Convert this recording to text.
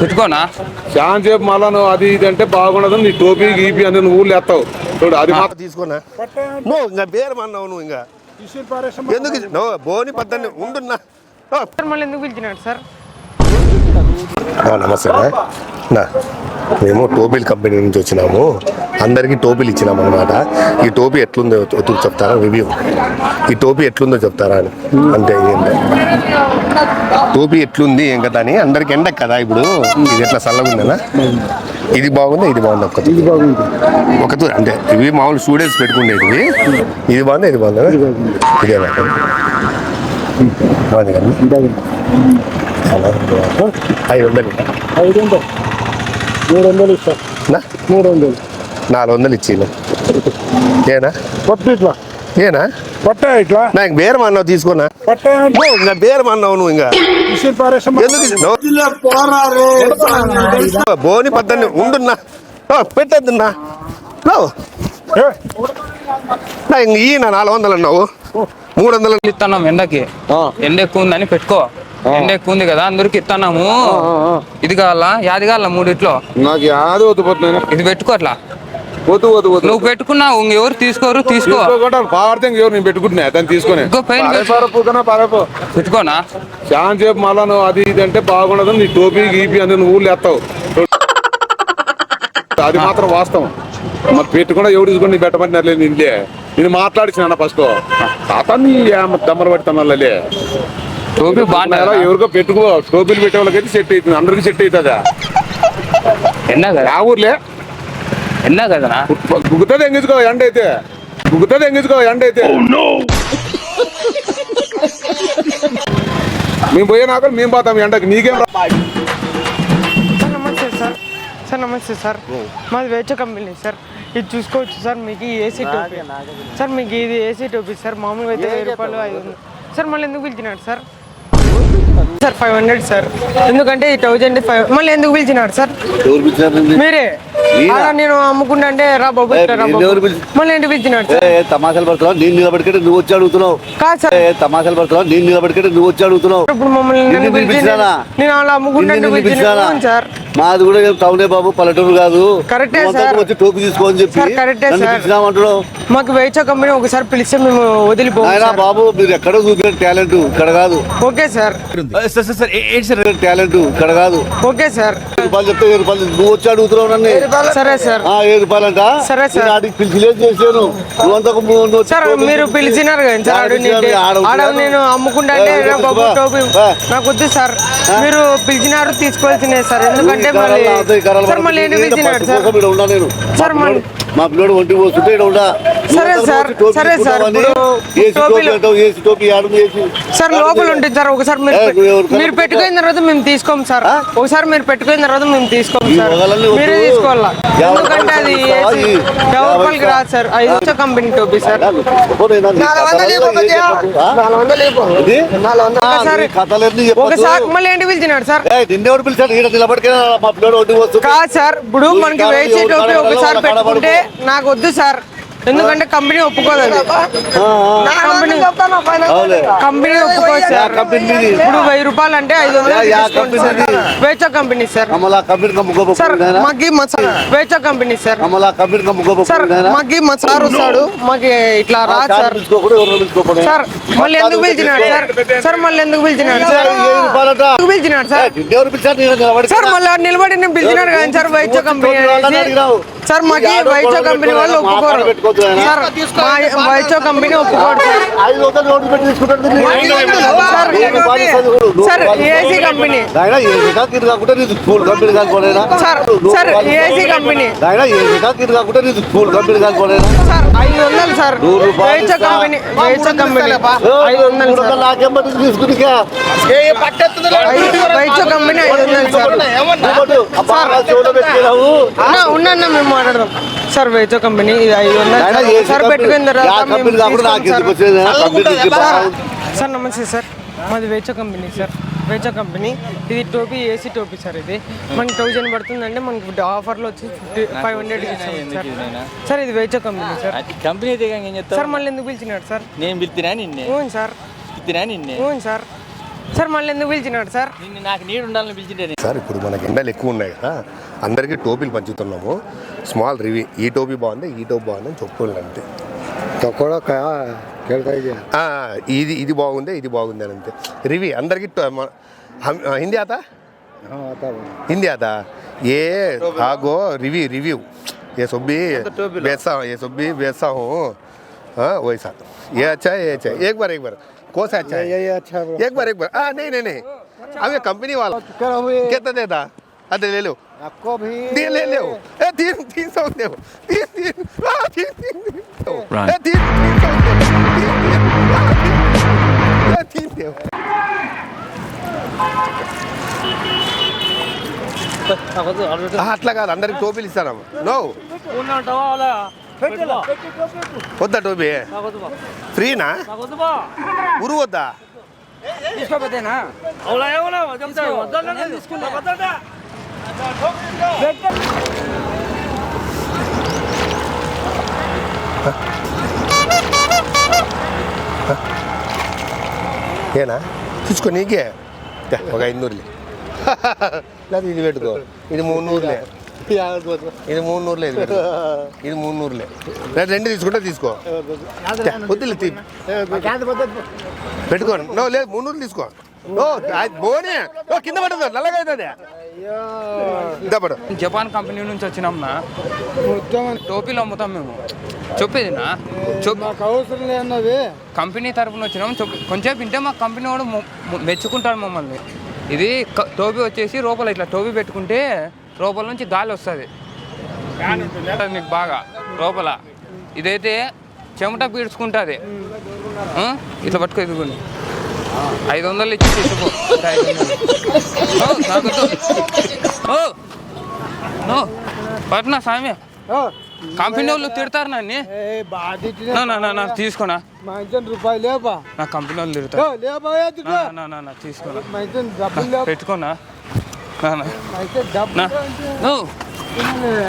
పెట్టుకోనా? చాలా సేపు మళ్ళా నువ్వు అది ఇది అంటే బాగుండదు. నీ టోపీ గీపీ అని నువ్వు ఊళ్ళు ఎత్తావు. చూడు అది మా తీసుకున్నా నువ్వు ఇంకా బేరమన్నావు నువ్వు ఇంకా. ఎందుకు? నువ్వు బోని పద్దని ఉండున్నా. మళ్ళీ ఎందుకు పిలిచినాడు సార్? నమస్తే నా. మేము టోపీల కంపెనీ నుంచి వచ్చినాము. అందరికీ టోపీలు ఇచ్చినాము అనమాట ఈ టోపీ ఎట్లుందో ఒత్తుకు చెప్తారా? రివ్యూ. ఈ టోపీ ఎట్లుందో చెప్తారా అని. అంతే ఏంటో టోపీ ఎట్లుంది ఏం కదా అని అందరికి ఎండ కదా ఇప్పుడు. ఇది ఎట్లా చల్లగా ఉందనా ఇది బాగుందా? ఇది బాగుంది ఒక్క ఇది బాగుంది. ఒక అంటే ఇవి మామూలు స్టూడెంట్స్ పెట్టుకునేటివి ఇది బాగుందా. ఇది బాగుందా? ఇదే బాగుంది? ఐదు వందలు. ఐదు వందలు. మూడు వందలు ఇస్తా. మూడు వందలు. నాలుగు వందలు ఇచ్చిండు ఏనా? ఇట్లా. ఏనా? పట్టా ఇట్లా? నాకు బేరం అన్నావు తీసుకున్నా పట్టా ఇంకా బేరం అన్నావు నువ్వు ఇంకా. ఎందుకు బోని పద్దని ఉండున్నా. పెట్టొద్దున్నా. నువ్వు నా ఇంక ఈ నా నాలుగు వందలు అన్నావు. మూడు వందలు ఇస్తున్నాం ఎండకి. ఎండ ఎక్కువ ఉందని పెట్టుకో. ఎండ ఎక్కువ ఉంది కదా అందరికి ఇస్తున్నాము ఇది కావాలా? యాది కావాలా మూడిట్లో? నాకు యాదో ఇది పెట్టుకో అట్లా. వద్దు వద్దు వద్దు. నువ్వు పెట్టుకున్నావు ఇంకెవరు తీసుకోరు? తీసుకో. తీసుకోకుండా పాడితే ఇంకెవరు నేను పెట్టుకుంటున్నా దాన్ని తీసుకొని. పారేపారపోతున్నా పారేపో పెట్టుకోనా? చాలా సేపు మళ్ళా నువ్వు అది ఇది అంటే బాగుండదు నీ టోపీ గీపీ అని నువ్వు చూడు. అది మాత్రం వాస్తవం. మరి పెట్టుకుండా ఎవడు తీసుకొని నీ పెట్టమంటున్నారు నేను మాట్లాడిచిన ఫస్ట్. అతన్ని దమ్మలు పడుతున్నాలే టోపీ బాగుంటుందా ఎవరికో పెట్టుకో. టోపీలు పెట్టే వాళ్ళకైతే సెట్ అవుతుంది అందరికి సెట్ అవుతుందా? ఊర్లే. ఎండ కదనా? గుగుతుంది ఎంగించుకో ఎండ అయితే. గుగుతుంది ఎంగించుకో ఎండ అయితే. మేము పోయే నాకు మేము పోతాం ఎండకి. నీకేం రా- సార్ నమస్తే సార్. సార్ నమస్తే సార్. మాది వేచ కంపెనీ సార్. ఇది చూసుకోవచ్చు సార్ మీకు ఈ ఏసీ టోపీ. సార్ మీకు ఇది ఏసీ టోపీ సార్. మామూలుగా అయితే వెయ్యి రూపాయలు ఐదు సార్ మళ్ళీ ఎందుకు పిలిచినాడు sir? Sir five hundred sir. ఎందుకంటే ఈ థౌజండ్ ఫైవ్ మళ్ళీ ఎందుకు పిలిచినాడు సార్? మీరే. అలా నేను అమ్ముకుంటా అంటే రా బాబు మళ్ళీ ఎందుకు పిలిచినాడు తమాషాలు పడుతున్నావు? నేను నిలబడికంటే నువ్వు వచ్చి అడుగుతున్నావు. కాదు సార్. తమాషాలు పడుతున్నావు? నేను నిలబడికంటే నువ్వు వచ్చి అడుగుతున్నావు. ఇప్పుడు మమ్మల్ని? నేను అలా అమ్ముకుంటా సార్. మాది కూడా టౌనే బాబు పల్లెటూరు కాదు కరెక్టే సార్. వచ్చి టోపీ తీసుకోని చెప్పి సార్, కరెక్టే సార్. మాకు వేచ కంపెనీ ఒకసారి పిలిస్తే మేము సార్. బాబు మీరు ఎక్కడో చూపిన టాలెంట్ ఇక్కడ కాదు ఓకే సార్ టాలెంట్ ఇక్కడ కాదు ఓకే సార్ ఏ రూపాయలు చెప్తే ఏ రూపాయలు నువ్వు వచ్చి అడుగుతున్నావు నన్ను సరే సార్ ఆ, ఏ రూపాయలంట సరే సార్. నేను ఆడికి పిలిచిలేదు చేసాను నువ్వు సార్ మీరు. పిలిచినారు కదా సార్ ఆడ. నేను అమ్ముకుంటా అంటే బాబు. టోపీ. నాకు వద్దు సార్ మీరు పిలిచినారు తీసుకోవాల్సిందే సార్ ఎందుకంటే ఈ మళ్ళీ సార్ మళ్ళీ సార్? సార్, మళ్ళీ- మా పిల్లోడు ఒంటి పోస్తుంటే ఈడ ఉండా. సరే సార్, సరే సార్, సార్ లోపల ఉంటుంది సార్ ఒకసారి మీరు పెట్టుకున్న తర్వాత మేము తీసుకోము సార్? ఒకసారి మీరు పెట్టుకున్న తర్వాత మేము తీసుకోము సార్. మీరే తీసుకోవాలా? ఎందుకంటే అది రూపాయలకి రాదు సార్. ఐదు వచ్చే కంపెనీ టోపీ సార్. ఒకసారి మళ్ళీ ఏంటి పిలిచినాడు సార్? కాదు సార్ ఇప్పుడు మనకి కాలంలో టోపీ ఒకసారి పెట్టుకుంటే నాకు వద్దు సార్. ఎందుకంటే కంపెనీ ఒప్పుకోదు అది కంపెనీ ఒప్పుకోదు సార్? ఇప్పుడు వెయ్యి రూపాయలు అంటే ఐదు వందలు వేచా కంపెనీ సార్. అమలా కంపెనీ కమ్ముకోపు సార్ మాకి మా సార్ వేచా కంపెనీ సార్. అమలా కంపెనీ కమ్ముకోపు సార్ మాకి మా సార్ వస్తాడు. మాకి ఇట్లా రా సార్. సార్ మళ్ళీ ఎందుకు పిలిచినాడు సార్? సార్ మళ్ళీ ఎందుకు పిలిచినాడు సార్ ఎందుకు పిలిచినాడు సార్? సార్ మళ్ళీ నిలబడి నేను పిలిచినాడు కానీ సార్ వైద్య కంపెనీ సార్ మాకి వైద్య కంపెనీ వాళ్ళు ఒప్పుకోరు. సార్ వైద్య కంపెనీ ఒప్పుకోరు sir. AC company. Sir sir AC company. Sir ఐదు వందలు సార్. ఇస్తా. కంపెనీ వైద్య కంపెనీ. ఐదు వందలు సార్. వైద్య కంపెనీ ఐదు వందలు సార్. ఉన్నా ఉన్నా మేము మాట్లాడదాం. సార్ వైద్య కంపెనీ ఇది ఐదు వందలు. సార్ పెట్టుకున్న తర్వాత సార్. వచ్చేది? కంపెనీ సార్ సార్ నమస్తే సార్. మాది వేచ కంపెనీ సార్. వేచ కంపెనీ ఇది టోపీ ఏసీ టోపీ సార్ ఇది. మనకి థౌజండ్ పడుతుందంటే మనకి ఆఫర్లో వచ్చి fifty five hundred sir. Sir ఇది వేచ కంపెనీ సార్. కంపెనీ సార్ మళ్ళీ ఎందుకు పిలిచినాడు సార్? నేను పిలిచినా నిన్నే? అవును సార్. పిలిచినా నిన్నే? అవును సార్. సార్ మళ్ళీ ఎందుకు పిలిచినాడు సార్? నాకు నీడు ఉండాలని పిలిచిండే సార్ ఇప్పుడు మనకి ఎండలు ఎక్కువ ఉన్నాయి కదా అందరికీ టోపీలు పంచుతున్నాము. స్మాల్ రివ్యూ ఈ టోపీ బాగుంది ఈ టోపీ బాగుంది అని చెప్పుకోండి అంతే. ఇది. ఇది బాగుంది ఇది బాగుంది అని అంతే. రివ్యూ అందరికీ హిందీ ఆత? హిందీ ఆత? ఏ ఆగో రివ్యూ రివ్యూ. ఏ సొబ్బి బేసా ఏ సొబ్బి బేసా వయసా ఏ అచ్చా ఏ అచ్చా? ఏక్ బార్ ఏక్ బార్. कौन सा अच्छा હે ये अच्छा है एक बार एक बार। आ नहीं नहीं नहीं। अच्छा। अब ये कंपनी वाला। कर हम ये कितना देता अरे ले लो। आपको भी तीन ले लो। ए तीन तीन सौ दे। तीन तीन। हाँ तीन तीन तीन दो। ए तीन तीन सौ दे। तीन तीन। हाँ, तीन। ए तीन दे। अच्छा, हाथ लगा अंदर टोपी लिस्ता नो వద్దా టోపీ? ఫ్రీనా? ఉరు వద్దా ఏనా? తీసుకో నీకే. ఒక ఐదు నూరులే లేదా ఇది పెట్టుకో. ఇది మూడు నూరులే ఇది మూడు నూరులే ఇది. ఇది మూడు నూరులే. లేదా రెండు తీసుకుంటే తీసుకో. వద్దులే తీ. పెట్టుకో. నో లేదు మూడు నూరులు తీసుకో. ఓ బోనే. ఓ కింద పడదు నల్లగా అవుతుంది. ఇదా పడు. జపాన్ కంపెనీ నుంచి వచ్చినాం నా. టోపీలు అమ్ముతాం మేము. చెప్పేది నా. నాకు అవసరం లేదన్నది కంపెనీ తరపున వచ్చినాం. చెప్పు. కొంచెం వింటే మా కంపెనీ వాడు మెచ్చుకుంటాడు మమ్మల్ని. ఇది టోపీ వచ్చేసి లోపల ఇట్లా టోపీ పెట్టుకుంటే లోపల నుంచి గాలి వస్తుంది. నీకు బాగా లోపల. ఇదైతే చెమట పీడ్చుకుంటుంది? ఇట్లా పట్టుకో ఇదిగోండి. ఐదు వందలు ఇచ్చి తీసుకో. పట్నా సామి? కంపెనీ వాళ్ళు తిడతారు నన్ను. బాగా నా, నా, నా, నా, తీసుకోనా? మంచి రూపాయలు లేపా నా కంపెనీ వాళ్ళు తిడతారు. లేపా నా, నా, నా, నా, తీసుకోనా? పెట్టుకోనా? నా,